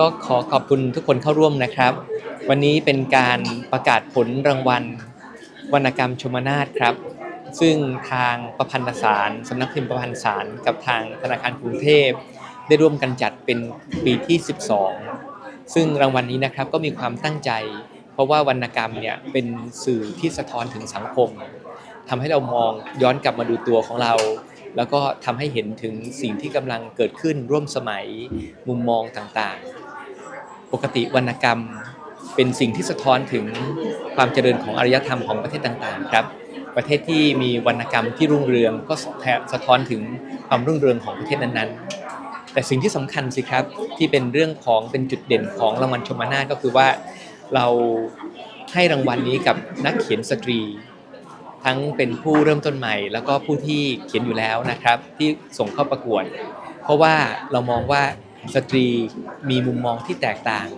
ก็ขอขอบคุณทุกคนเข้าร่วมนะครับ วันนี้เป็นการประกาศผลรางวัล วรรณกรรมชมนาทครับ ซึ่งทางประพันธสารสำนักพิมพ์ประพันธสารกับทางธนาคารกรุงเทพ ได้ร่วมกันจัดเป็นปีที่ 12 ซึ่งรางวัลนี้นะครับก็มีความตั้งใจ เพราะว่าวรรณกรรมเนี่ยเป็นสื่อที่สะท้อนถึงสังคมทำให้เรามองย้อนกลับมาดูตัวของเราแล้วก็ทำให้เห็นถึงสิ่งที่กำลังเกิดขึ้นร่วมสมัยมุมมองต่างๆ ปกติวรรณกรรมเป็นสิ่งที่สะท้อนถึงความเจริญของอารยธรรมของประเทศต่างๆครับ ประเทศที่มีวรรณกรรมที่รุ่งเรืองก็สะท้อนถึงความรุ่งเรืองของประเทศนั้นๆ แต่สิ่งที่สำคัญสิครับที่เป็นเรื่องของเป็นจุดเด่นของรางวัลชมนาก็คือว่าเราให้รางวัลนี้กับนักเขียนสตรี ทั้งเป็นผู้เริ่มต้นใหม่ แล้วก็ผู้ที่เขียนอยู่แล้วนะครับ ที่ส่งเข้าประกวด เพราะว่าเรามองว่า สตรีมีมุมมองที่แตกต่าง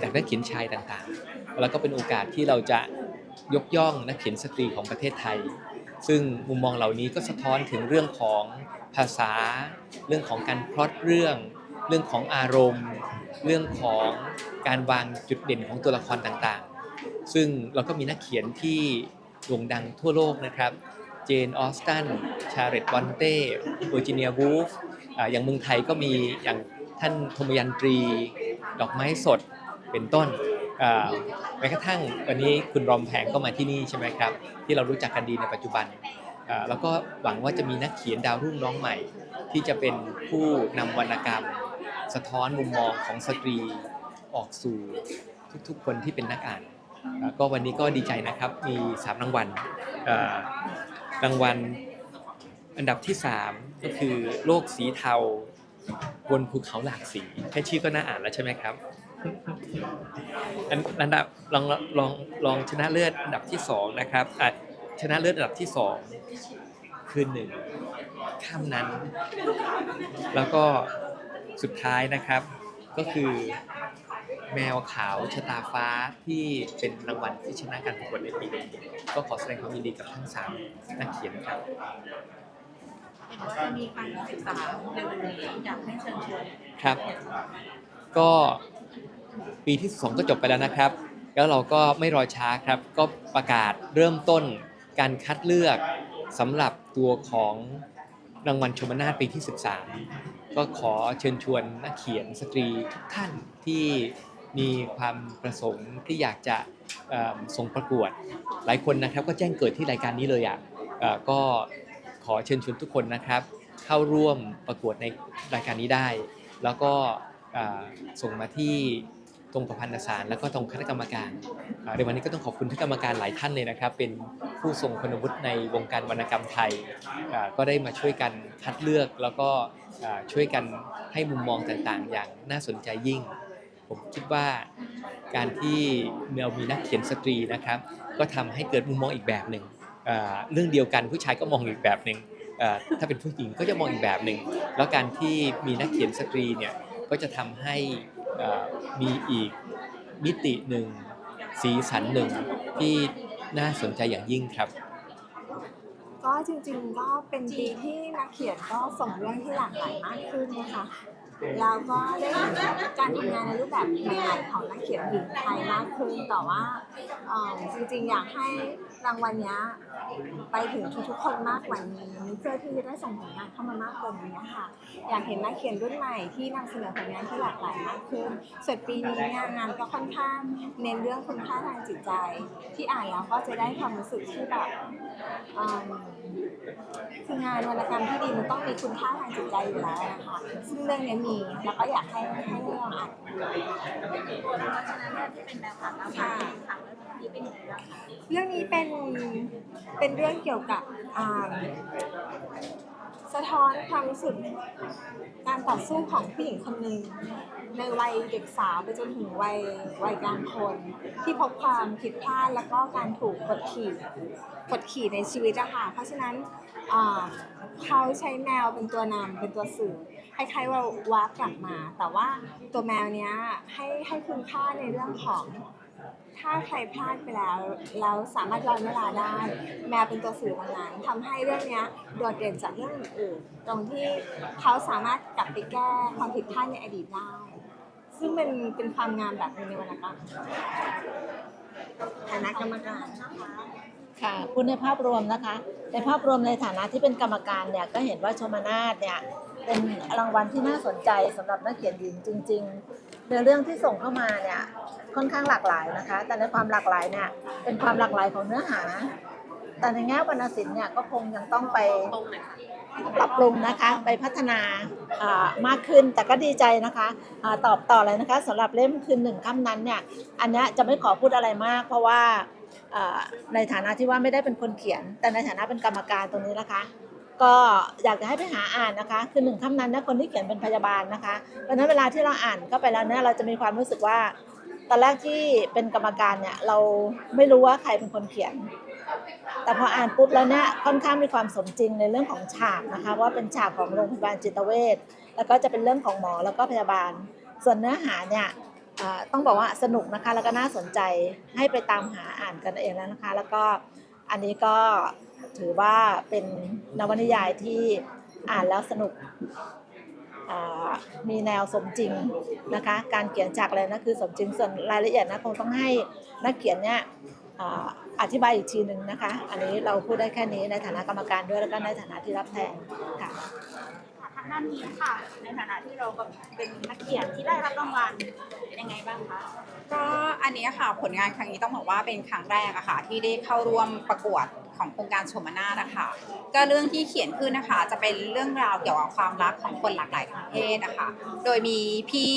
จากนักเขียนชายต่างๆ แล้วก็เป็นโอกาสที่เราจะยกย่องนักเขียนสตรีของประเทศไทย ซึ่งมุมมองเหล่านี้ก็สะท้อนถึงเรื่องของภาษา เรื่องของการพล็อตเรื่อง เรื่องของอารมณ์ เรื่องของการวางจุดเด่นของตัวละครต่างๆ ซึ่งเราก็มีนักเขียนที่โด่งดังทั่วโลกนะครับ เจนออสตัน ชาเรตบอนเต้เวอร์จิเนียวูฟอย่างเมืองไทยก็มีอย่าง ท่านธมยันตรี ดอกไม้สดเป็นต้นแม้กระทั่งวันนี้คุณรอมแพงก็มาที่นี่ใช่ไหมครับ ที่เรารู้จักกันดีในปัจจุบันอ่าแล้วก็หวังว่าจะมีนักเขียนดาวรุ่งน้องใหม่ ที่จะเป็นผู้นำวรรณกรรม สะท้อนมุมมองของสตรีออกสู่ทุกๆคนที่เป็นนักอ่านก็วันนี้ก็ดีใจนะครับมี 3 รางวัลรางวัลอันดับที่ 3 ก็คือโลกสีเทา บนภูเขาหลากสีแค่ชื่อก็น่าอ่านแล้วใช่ไหมครับอันอันดับลองลองลองชนะเลิศอันดับที่สองนะครับอะชนะเลิศอันดับที่สองคือหนึ่งข้ามนั้น แล้วก็สุดท้ายนะครับ ก็คือแมวขาวชะตาฟ้าที่เป็นรางวัลที่ชนะการประกวดในปีนี้ก็ขอแสดงความยินดีกับทั้งสามนักเขียนครับ เห็นว่าจะมีครั้งที่สิบสามเร็วๆนี้อยากให้เชิญชวนครับ ก็ปีที่2ก็จบไปแล้วนะครับ แล้วเราก็ไม่รอช้าครับ ก็ประกาศเริ่มต้นการคัดเลือกสำหรับตัวของรางวัลชมนาทปีที่ 13 ก็ขอเชิญชวนนักเขียนสตรีทุกท่านที่มีความประสงค์ที่อยากจะส่งประกวด หลายคนนะครับก็แจ้งเกิดที่รายการนี้เลยอะเอะก็ ขอเชิญชวนทุกคนนะครับ เข้าร่วมประกวดในรายการนี้ได้ แล้วก็ส่งมาที่ตรงประพันธสารแล้วก็ตรงคณะกรรมการในวันนี้ก็ต้องขอบคุณที่กรรมการหลายท่านเลยนะครับ เป็นผู้ทรงคุณวุฒิในวงการวรรณกรรมไทย ก็ได้มาช่วยกันคัดเลือกแล้วก็ช่วยกันให้มุมมองต่างๆ อย่างน่าสนใจยิ่ง ผมคิดว่าการที่เรามีนักเขียนสตรีนะครับ ก็ทำให้เกิดมุมมองอีกแบบหนึ่ง เรื่องเดียวกันผู้ชายก็มองอีกแบบหนึ่งถ้าเป็นผู้หญิงก็จะมองอีกแบบหนึ่งแล้วการที่มีนักเขียนสตรีเนี่ยก็จะทำให้มีอีกมิติหนึ่งสีสันหนึ่งที่น่าสนใจอย่างยิ่งครับก็จริงๆก็เป็นปีที่นักเขียนก็ส่งเรื่องที่หลากหลายมากขึ้นนะคะ แล้วก็ได้เห็นการทำงานในรูปแบบใหม่ๆของนักเขียนหญิงไทยมากขึ้นแต่ว่าเอ่อจริงๆอยากให้รางวัลเนี้ยไปถึงทุกๆคนมากกว่านี้เพื่อที่จะได้ส่งผลงานเข้ามามากกว่านี้ค่ะอยากเห็นนักเขียนรุ่นใหม่ที่นำเสนอผลงานที่หลากหลายมากขึ้นส่วนปีนี้เนี่ยงานก็ค่อนข้างเน้นเรื่องคุณค่าทางจิตใจ ที่อ่านแล้วก็จะได้ความรู้สึกที่แบบอืมคืองานวรรณกรรมที่ดีมันต้องมีคุณค่าทางจิตใจอยู่แล้วนะคะซึ่งเรื่องนี้มีแล้วก็อยากให้ให้ลองอ่านดูตัวเราชนะเลิศที่เป็นแบบผ่านแล้วค่ะถามว่าที่เป็นยังไงบ้างคะ เรื่องนี้เป็นเป็นเรื่องเกี่ยวกับอ่า สะท้อนความรู้สึกการต่อสู้ของผู้หญิงคนหนึ่งในวัยเด็กสาวไปจนถึงวัยวัยกลางคน ที่พบความผิดพลาดแล้วก็การถูกกดขี่กดขี่ในชีวิตอะค่ะเพราะฉะนั้นเขาใช้แมวเป็นตัวนำเป็นตัวสื่อคล้ายๆว่าว้ากลับมา แต่ว่าตัวแมวเนี้ยให้ให้คุณค่าในเรื่องของ ถ้าใครพลาดไปแล้วแล้วสามารถย้อนเวลาได้ แมวเป็นตัวสื่อตรงนั้นทำให้เรื่องเนี้ยโดดเด่นจากเรื่องอื่นตรงที่เขาสามารถกลับไปแก้ความผิดพลาดในอดีตได้ ซึ่งเป็นเป็นความงามแบบหนึงในวรรณกรรมฐานะกรรมการค่ะพูดในภาพรวมนะคะ ในภาพรวมในฐานะที่เป็นกรรมการเนี่ยก็เห็นว่าชมนาทเนี่ย เป็นรางวัลที่น่าสนใจสำหรับนักเขียนหญิงจริงๆเนื้อเรื่องที่ส่งเข้ามาเนี่ยค่อนข้างหลากหลายนะคะ แต่ในความหลากหลายเนี่ยเป็นความหลากหลายของเนื้อหา แต่ในแง่วรรณศิลป์เนี่ยก็คงยังต้องไปปรับปรุงนะคะไปพัฒนาอ่ามากขึ้นแต่ก็ดีใจนะคะอาตอบต่อเลยนะคะสำหรับเล่มคืนหนึ่งค่ำนั้นเนี่ยอันนี้จะไม่ขอพูดอะไรมาก เพราะว่าในฐานะที่ว่าไม่ได้เป็นคนเขียน แต่ในฐานะเป็นกรรมการตรงนี้นะคะ ก็อยากจะให้ไปหาอ่านนะคะ คือหนึ่งค่ำนั้นนะคนที่เขียนเป็นพยาบาลนะคะเพราะฉะนั้นเวลาที่เราอ่านเข้าไปแล้วเนี่ยเราจะมีความรู้สึกว่าตอนแรกที่เป็นกรรมการเนี่ยเราไม่รู้ว่าใครเป็นคนเขียน แต่พออ่านปุ๊บแล้วเนี่ยค่อนข้างมีความสมจริงในเรื่องของฉากนะคะ ว่าเป็นฉากของโรงพยาบาลจิตเวชแล้วก็จะเป็นเรื่องของหมอแล้วก็พยาบาล ส่วนเนื้อหาเนี่ยต้องบอกว่าสนุกนะคะแล้วก็น่าสนใจให้ไปตามหาอ่านกันเองแล้วนะคะ แล้วก็อันนี้ก็ ถือว่าเป็นนวนิยายที่อ่านแล้วสนุกอ่ามีแนวสมจริงนะคะ การเขียนฉากอะไรนะคือสมจริงส่วนรายละเอียดนะคงต้องให้นักเขียนเนี่ยอ่าอธิบายอีกทีหนึ่งนะคะ อันนี้เราพูดได้แค่นี้ในฐานะกรรมการด้วยแล้วก็ในฐานะที่รับแทนค่ะทางด้านนี้ค่ะ ในฐานะที่เราก็เป็นนักเขียนที่ได้รับรางวัลเป็นยังไงบ้างคะก็อันนี้ค่ะผลงานครั้งนี้ต้องบอกว่าเป็นครั้งแรกอะค่ะที่ได้เข้าร่วมประกวด ของโครงการชมนานะคะก็เรื่องที่เขียนขึ้นนะคะ จะเป็นเรื่องราวเกี่ยวกับความรักของคนหลากหลายทางเพศนะคะโดยมีพี่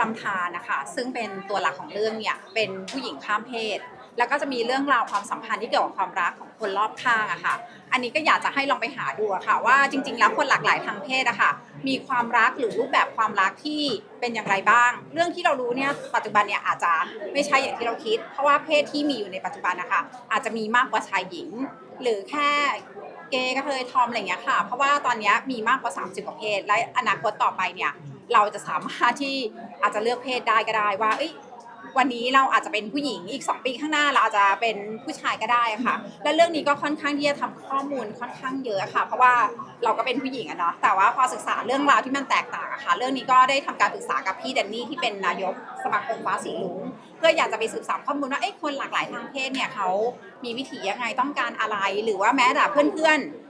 ลำธานะคะซึ่งเป็นตัวหลักของเรื่องเนี่ยเป็นผู้หญิงข้ามเพศ แล้วก็จะมีเรื่องราวความสัมพันธ์ที่เกี่ยวกับความรักของคนรอบข้างอะค่ะ อันนี้ก็อยากจะให้ลองไปหาดูะค่ะว่าจริง ๆ แล้วคนหลากหลายทางเพศอะค่ะ มีความรักหรือรูปแบบความรักที่เป็นอย่างไรบ้าง เรื่องที่เรารู้เนี่ยปัจจุบันเนี่ยอาจจะไม่ใช่อย่างที่เราคิด เพราะว่าเพศที่มีอยู่ในปัจจุบันนะคะ อาจจะมีมากกว่าชายหญิง หรือแค่เกย์กระเทยทอมอะไรเงี้ยค่ะ เพราะว่าตอนนี้มีมากกว่า 30กว่าเพศและอนาคตต่อไปเนี่ยเราจะสามารถที่อาจจะเลือกเพศได้ก็ได้ว่าเอ้ย วันนี้เราอาจจะเป็นผู้หญิงอีก 2 ปีข้างหน้าเราอาจจะเป็นผู้ชายก็ได้ค่ะ และเรื่องนี้ก็ค่อนข้างที่จะทำข้อมูลค่อนข้างเยอะค่ะ เพราะว่าเราก็เป็นผู้หญิงอะเนาะแต่ว่าพอศึกษาเรื่องราวที่มันแตกต่างอะค่ะ เรื่องนี้ก็ได้ทำการปรึกษากับพี่แดนนี่ที่เป็นนายกสมาคมฟ้าสีลุงเพื่ออยากจะไปสืบสาวข้อมูลว่าเอ้คนหลากหลายทางเพศเนี่ยเขามีวิถียังไงต้องการอะไรหรือว่าแม้แต่เพื่อนๆ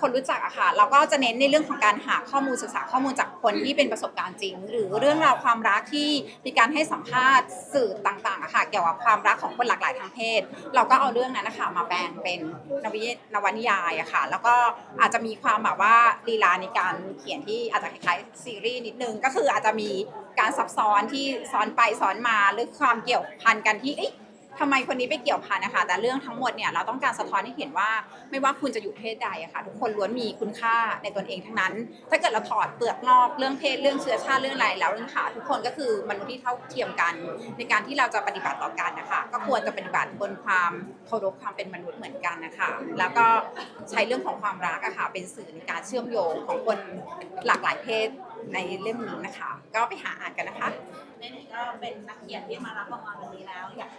คนรู้จักอะค่ะ เราก็จะเน้นในเรื่องของการหาข้อมูลศึกษาข้อมูลจากคนที่เป็นประสบการณ์จริง หรือเรื่องราวความรักที่มีการให้สัมภาษณ์สื่อต่างๆอะค่ะเกี่ยวกับความรักของคนหลากหลายทางเพศ เราก็เอาเรื่องนั้นนะคะมาแปลงเป็นนวนิยนวนิยายอะค่ะ แล้วก็อาจจะมีความแบบว่าลีลาในการเขียนที่อาจจะคล้ายๆซีรีส์นิดนึงก็คืออาจจะมีการซับซ้อนที่ซ้อนไปซ้อนมาหรือความเกี่ยวพันกันที่เอ๊ะ ทำไมคนนี้ไปเกี่ยวพันนะคะ แต่เรื่องทั้งหมดเนี่ยเราต้องการสะท้อนให้เห็นว่า ไม่ว่าคุณจะอยู่เพศใดอะค่ะทุกคนล้วนมีคุณค่าในตนเองทั้งนั้น ถ้าเกิดเราถอดเปลือกนอกเรื่องเพศเรื่องเชื้อชาติเรื่องอะไรแล้วเรื่องขาทุกคนก็คือมนุษย์ที่เท่าเทียมกัน ในการที่เราจะปฏิบัติต่อกันนะคะ ก็ควรจะปฏิบัติบนความเคารพความเป็นมนุษย์เหมือนกันนะคะ แล้วก็ใช้เรื่องของความรักอะค่ะเป็นสื่อในการเชื่อมโยงของคนหลากหลายเพศในเล่มนี้นะคะ ก็ไปหาอ่านกันนะคะในไหนก็เป็นนักเขียนที่มารับรางวัลวันนี้แล้วอยาก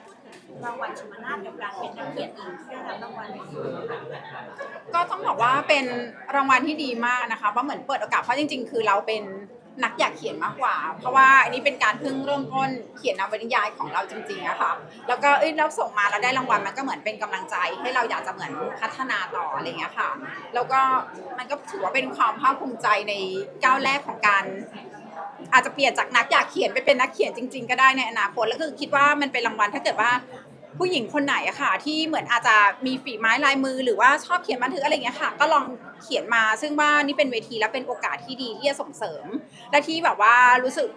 รางวัลชมนาทกับการเป็นนักเขียนหญิงที่ได้รับรางวัลนี้ก็ต้องบอกว่าเป็นรางวัลที่ดีมากนะคะเพราะเหมือนเปิดโอกาสเพราะจริง ๆ คือเราเป็นนักอยากเขียนมากกว่า เพราะว่าอันนี้เป็นการเพิ่งเริ่มต้นเขียนนวนิยายของเราจริงๆอะค่ะแล้วก็เอ้ยเราส่งมาแล้วได้รางวัลมันก็เหมือนเป็นกำลังใจ ให้เราอยากจะเหมือนพัฒนาต่ออะไรอย่างเงี้ยค่ะ แล้วก็มันก็ถือว่าเป็นความภาคภูมิใจในก้าวแรกของการ อาจจะเปลี่ยนจากนักอยากเขียนไปเป็นนักเขียนจริง ๆ ก็ได้ในอนาคตแล้วคือคิดว่ามันเป็นรางวัลถ้าเกิดว่าผู้หญิงคนไหนอะค่ะ ที่เหมือนอาจจะมีฝีไม้ลายมือ หรือว่าชอบเขียนบันทึกอะไรอย่างเงี้ยค่ะ ก็ลองเขียนมาซึ่งว่านี่เป็นเวทีและเป็นโอกาสที่ดีที่จะส่งเสริม และที่แบบว่ารู้สึก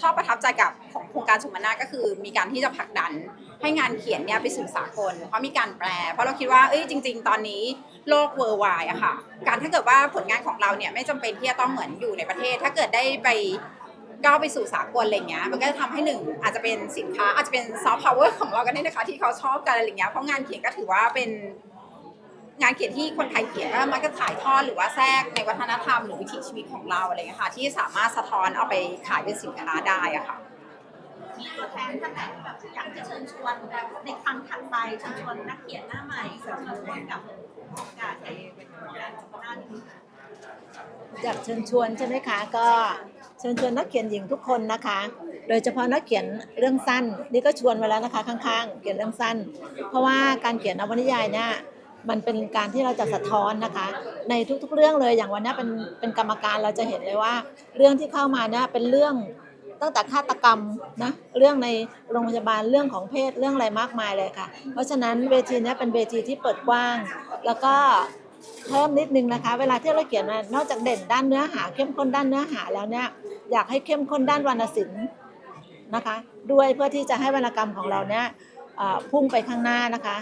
ชอบประทับใจกับของโครงการชมนาก็คือ มีการที่จะผลักดันให้งานเขียนเนี่ยไปสู่สากลเพราะมีการแปล เพราะเราคิดว่าเอ้ยจริง ๆ ตอนนี้โลกเวอร์ไวอะค่ะ การถ้าเกิดว่าผลงานของเราเนี่ยไม่จำเป็นที่จะต้องเหมือนอยู่ในประเทศ ถ้าเกิดได้ไป ก้าวไปสู่สากลอะไรเงี้ยมันก็จะทำให้หนึ่งอาจจะเป็นสินค้าอาจจะเป็นซอฟต์พาวเวอร์ของเรากันได้นะคะ ที่เขาชอบกันอะไรเงี้ยเพราะงานเขียนก็ถือว่าเป็นงานเขียนที่คนไทยเขียนก็มันก็ถ่ายทอดหรือว่าแทรกในวัฒนธรรมหรือวิถีชีวิตของเราอะไรเงี้ยค่ะ ที่สามารถสะท้อนเอาไปขายเป็นสินค้าได้อะค่ะ มีตัวแทนท่านไหนที่แบบอยากจะเชิญชวนในครั้งถัดไปเชิญชวนนักเขียนหน้าใหม่เชิญชวนกับโอกาสในการชมนานี้ อยากเชิญชวนใช่ไหมคะก็ ชิญชวนนักเขียนหญิงทุกคนนะคะ โดยเฉพาะนักเขียนเรื่องสั้น นี่ก็ชวนไว้แล้วนะคะข้างๆ เขียนเรื่องสั้น เพราะว่าการเขียนนวนิยายเนี่ยมันเป็นการที่เราจะสะท้อนนะคะ ในทุกๆเรื่องเลยอย่างวันนี้เป็นเป็นกรรมการเราจะเห็นเลยว่า เรื่องที่เข้ามาเนี่ยเป็นเรื่องตั้งแต่ฆาตกรรมนะเรื่องในโรงพยาบาลเรื่องของเพศเรื่องอะไรมากมายเลยค่ะ เพราะฉะนั้นเวทีนี้เป็นเวทีที่เปิดกว้าง แล้วก็ เพิ่มนิดนึงนะคะ เวลาที่เราเขียนนอกจากเด่นด้านเนื้อหา เข้มข้นด้านเนื้อหาแล้วเนี่ยอยากให้เข้มข้นด้านวรรณศิลป์นะคะ ด้วยเพื่อที่จะให้วรรณกรรมของเราเนี่ยพุ่งไปข้างหน้านะคะ